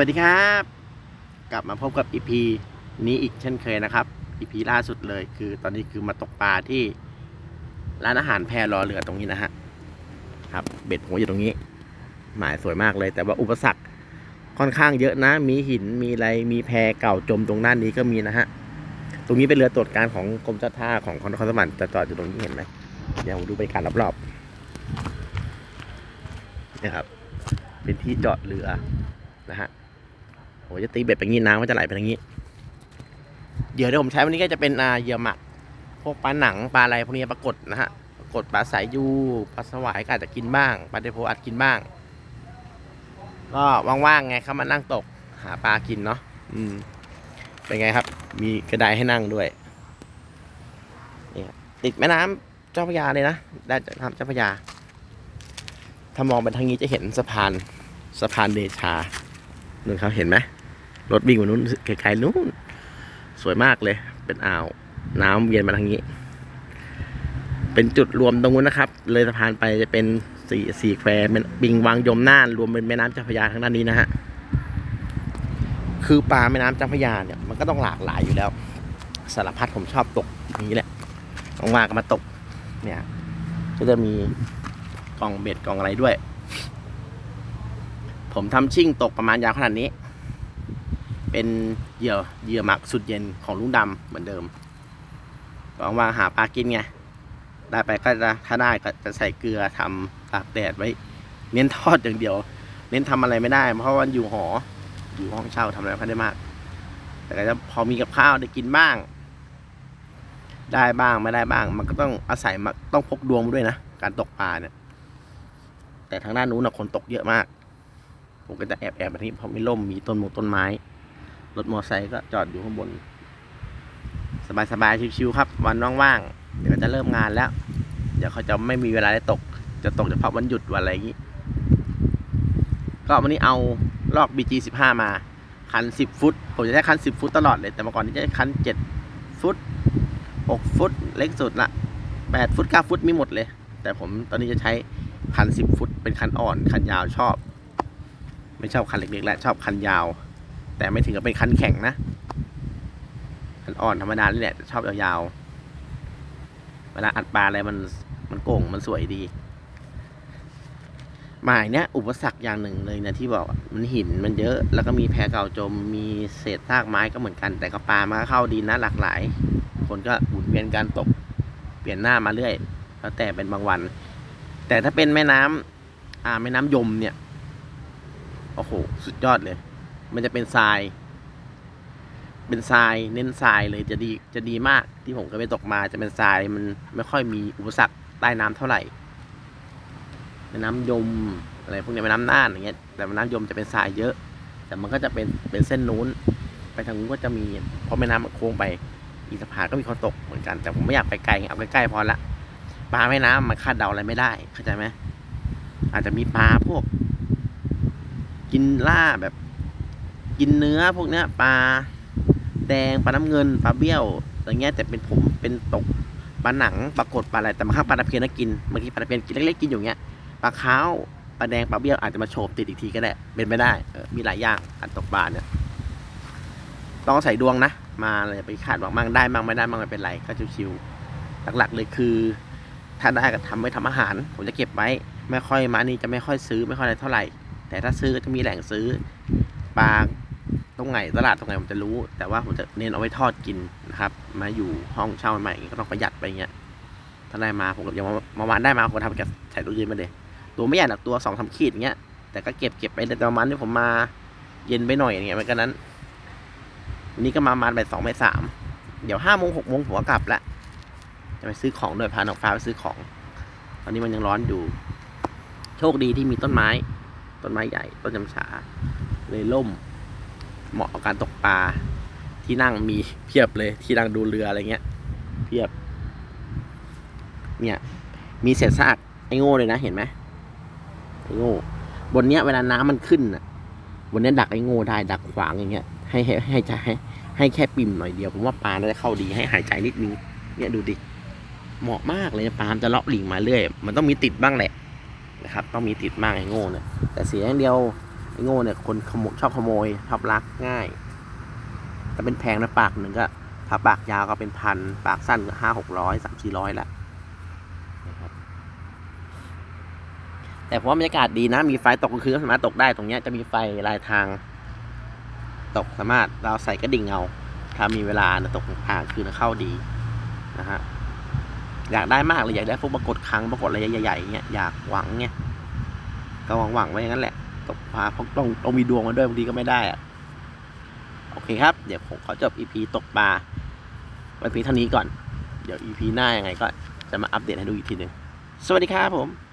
วัสดีครับ กลับมาพบกับอีพีนี้อีกเช่นเคยนะครับอีพีล่าสุดเลยคือตอนนี้คือมาตกปลาที่ร้านอาหารแพรรอเรือตรงนี้นะฮะครับ เบ็ดหัวอยู่ตรงนี้ หมายสวยมากเลย แต่ว่าอุปสรรคค่อนข้างเยอะนะ มีหินมีอะไรมีแพเก่าจมตรงด้านนี้ก็มีนะฮะตรงนี้เป็นเรือตรวจการของกรมเจ้าท่าของคอนครสวรรค์จะจอดอยู่ตรงนี้เห็นไหมเดี๋ยวผมดูบรรยากาศรอบๆนี่ยครับ เป็นที่จอดเรือนะฮะ โอ้จะตีเบ็ดไปงี้น้ำก็จะไหลไปทางนี้เหยื่อที่ผมใช้วันนี้ก็จะเป็นอ่าเหยื่อหมัก พวกปลาหนังปลาอะไรพวกนี้ปรากฏนะฮะ ปรากฏปลาสายยูปลาสวายก็อาจจะกินบ้าง ปลาเดโพอาจกินบ้าง ก็ว่างๆไงเขามานั่งตก หาปลากินเนาะ อืม เป็นไงครับ มีกระไดให้นั่งด้วยนี่ครับติดแม่น้ำเจ้าพระยาเลยนะได้จากน้ำเจ้าพระยา ถ้ามองไปทางนี้จะเห็นสะพานสะพานเดชานู่นครับเห็นไหม รถวิ่งมานู้นไกลๆนู้นสวยมากเลย เป็นอ่าว น้ำเวียนมาทางนี้ เป็นจุดรวมตรงนู้นนะครับ เลยสะพานไปจะเป็นสี่สี่แควเป็นบิงวังยมน่าน รวมเป็นแม่น้ำเจ้าพระยาทางด้านนี้นะฮะคือปลาแม่น้ำเจ้าพระยาเนี่ยมันก็ต้องหลากหลายอยู่แล้วสารพัดผมชอบตกนี้แหละว่างๆก็มาตก เนี่ย ก็จะมีกล่องเบ็ดกล่องอะไรด้วย ผมทำชิ่งตกประมาณยาวขนาดนี้ เป็นเหยื่อเหยื่อหมักสุดเย็นของลุงดำเหมือนเดิมหวังว่าหาปลากินไงได้ไปก็จะถ้าได้ก็จะใส่เกลือทำตากแดดไว้ เน้นทอดอย่างเดียว เน้นทำอะไรไม่ได้ เพราะว่าอยู่หอ อยู่ห้องเช่าทำอะไรไม่ได้มาก แต่ก็จะพอมีกับข้าวได้กินบ้าง ได้บ้างไม่ได้บ้าง มันก็ต้องอาศัยมาต้องพกดวงมาด้วยนะการตกปลาเนี่ย แต่ทางด้านนู้นนะคนตกเยอะมาก ผมก็จะแอบแอบมาที่เพราะมีร่มมีต้นมงต้นไม้ รถมอเตอร์ไซค์ก็จอดอยู่ข้างบน สบายๆชิวๆครับ วันว่างๆเดี๋ยวจะเริ่มงานแล้ว เดี๋ยวเขาจะไม่มีเวลาได้ตก จะตกเฉพาะวันหยุดวันอะไรอย่างนี้ ก็วันนี้เอาลอก BG 15 มา คัน 10 ฟุต ผมจะใช้คัน 10 ฟุตตลอดเลย แต่เมื่อก่อนนี้จะใช้คัน 7 ฟุต 6 ฟุต เล็กสุดละ8ฟุต9ฟุตมีหมดเลย แต่ผมตอนนี้จะใช้คัน 10 ฟุต เป็นคันอ่อน คันยาวชอบ ไม่ชอบคันเล็กๆและชอบคันยาว แต่ไม่ถึงกับเป็นคันแข็งนะ คันอ่อนธรรมดานี่แหละชอบยาวๆ เวลาอัดปลาอะไรมันมันโก่งมันสวยดี หมายเนี้ยอุปสรรคอย่างหนึ่งเลยนะที่บอกมันหินมันเยอะ แล้วก็มีแพเก่าจม มีเศษซากไม้ก็เหมือนกัน แต่ก็ปลามันก็เข้าดินนะหลากหลาย คนก็หุนเวียนการตก เปลี่ยนหน้ามาเรื่อย แล้วแต่เป็นบางวัน แต่ถ้าเป็นแม่น้ำอ่าแม่น้ำยมเนี่ย โอ้โห สุดยอดเลย มันจะเป็นทราย เป็นทรายเน้นทรายเลยจะดีจะดีมากที่ผมเคยไปตกมาจะเป็นทรายมันไม่ค่อยมีอุปสรรคใต้น้ำเท่าไหร่แม่น้ำยมอะไรพวกนี้แม่น้ำน่านอย่างเงี้ยแต่แม่น้ำยมจะเป็นทรายเยอะ แต่มันก็จะเป็นเป็นเส้นนู้น ไปทางนู้นก็จะมีเพราะแม่น้ำมันโค้งไปอีสะพานก็มีคนตกเหมือนกัน แต่ผมไม่อยากไปไกลเอาใกล้ๆพอละปลาแม่น้ำมันคาดเดาอะไรไม่ได้เข้าใจไหมอาจจะมีปลาพวก กินล่าแบบ กินเนื้อพวกเนี้ยปลาแดงปลาน้ำเงินปลาเบี้ยวอย่างเงี้ยแต่เป็นผมเป็นตกปลาหนังปลากดปลาอะไรแต่บางครั้งปลาตะเพียนก็กินบางทีปลาตะเพียนกินเล็กๆกินอยู่เงี้ยปลาขาวปลาแดงปลาเบี้ยวอาจจะมาโฉบติดอีกทีก็ได้เป็นไปได้เออมีหลายอย่างการตกปลาเนี่ยต้องใส่ดวงนะ มาเลยไปคาดหวังมั่งได้มั่งไม่ได้มั่งไม่เป็นไรก็ชิวๆหลักๆเลยคือ ถ้าได้ก็ทำไว้ทำอาหาร ผมจะเก็บไว้ไม่ค่อยมานี่จะไม่ค่อยซื้อไม่ค่อยอะไรเท่าไหร่ แต่ถ้าซื้อก็จะมีแหล่งซื้อปลา ตรงไหนตลาดตรงไหนผมจะรู้ แต่ว่าผมจะเน้นเอาไว้ทอดกินนะครับ มาอยู่ห้องเช่าใหม่ๆก็ต้องประหยัดไปเงี้ยถ้าได้มาผมก็อย่างเมื่อวานได้มาผมทำแกบใส่ตู้เย็นมาเลยตัวไม่ใหญ่หรอกตัวสองสามขีดอย่างเงี้ยแต่ก็เก็บเก็บไปแต่ประมาณที่ผมมาเย็นไปหน่อยอย่างเงี้ยมันก็นั้นวันนี้ก็มาประมาณบ่ายสองบ่ายสามเดี๋ยวห้าโมงหกโมงผมก็กลับละจะไปซื้อของด้วยพาน้องฟ้าไปซื้อของ ตอนนี้มันยังร้อนอยู่ โชคดีที่มีต้นไม้ ต้นไม้ใหญ่ต้นจำฉาเลยล่ม เหมาะกับการตกปลาที่นั่งมีเพียบเลยที่นั่งดูเรืออะไรเงี้ย เพียบ เนี่ย มีเศษซากไอ้โง่เลยนะเห็นไหมไอ้โง่บนเนี้ยเวลาน้ำมันขึ้นอะบนเนี้ยดักไอ้โง่ได้ดักขวางอย่างเงี้ยให้ให้ให้จะให้ให้แค่ปิ่มหน่อยเดียวผมว่าปลาน่าจะเข้าดีให้หายใจนิดนึงเนี่ยดูดิเหมาะมากเลยปลาจะเลาะหลิงมาเรื่อย มันต้องมีติดบ้างแหละนะครับ ต้องมีติดบ้างไอ้โง่เนี่ยแต่เสียอย่างเดียว โง่เนี่ยคนขโมยชอบขโมยชอบลักง่าย แต่เป็นแพงนะปากหนึ่งก็ถ้าปากยาวก็เป็นพัน ปากสั้นก็ห้าหกร้อยสามสี่ร้อยละนะครับแต่ผมว่าบรรยากาศดีนะ มีไฟตกกลางคืนก็สามารถตกได้ตรงเนี้ยจะมีไฟลายทาง ตกสามารถเราใส่กระดิ่งเอาถ้ามีเวลานะตกกลางคืนเข้าดีนะฮะอยากได้มากเลยอยากได้พวกปรากฏครั้งปรากฏอะไรใหญ่ๆเงี้ยอยากหวังเงี้ยก็หวังหวังๆไว้อย่างนั้นแหละ ตกปลาเพราต้องต้องมีดวงมาด้วยบางทีก็ไม่ได้อะโอเคครับ เดี๋ยวผมขอจบ EP ตกปลาไว้เพียงเท่านี้ก่อน เดี๋ยว EP หน้ายังไงก็จะมาอัปเดตให้ดูอีกทีหนึ่งสวัสดีครับผม